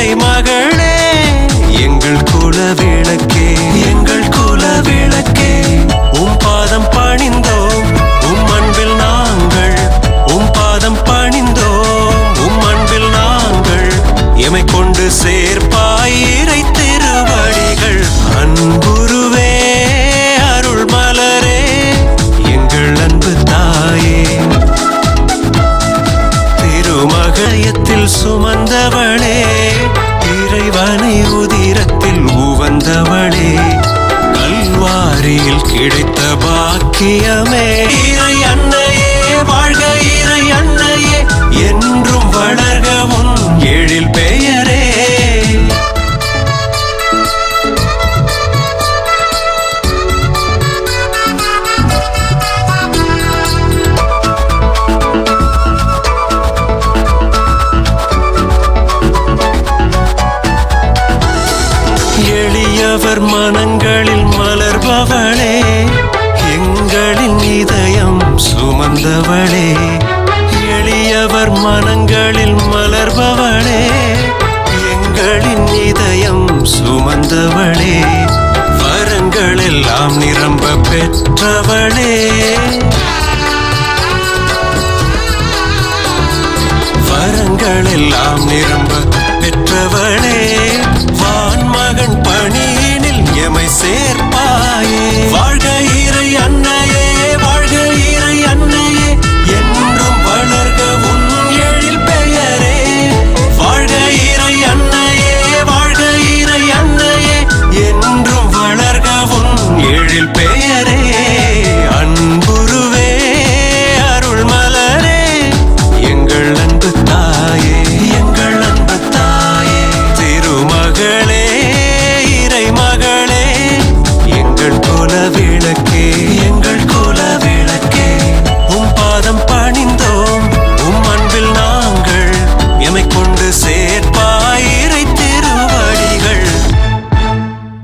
இறை மகளே. எங்கள் குல விளக்கே எங்கள் குல விளக்கே உம் பாதம் பணிந்தோம் உம் அன்பில் நாங்கள். உம் பாதம் பணிந்தோம் உம் அன்பில் நாங்கள். எமை கொண்டு சேர்ப்பாய் இறை திருவடிகள் அன்புருவே அருள் மலரே. எங்கள் அன்பு தாயே. திருமகயத்தில் சுமந்த உதிரத்தில் உவந்தவளே கல்வாரியில் கிடைத்த பாக்கியமே. இறை அன்னையே வாழ்க இறை அன்னையே என்றும் வளர்க உன் எளியவர் மனங்களில் மலர்பவளே எங்களின் இதயம் சுமந்தவளே. எளியவர் மனங்களில் மலர்பவளே எங்களின் இதயம் சுமந்தவளே. வரங்கள் எல்லாம் நிரம்ப பெற்றவளே. வரங்கள் எல்லாம் நிரம்ப yeah.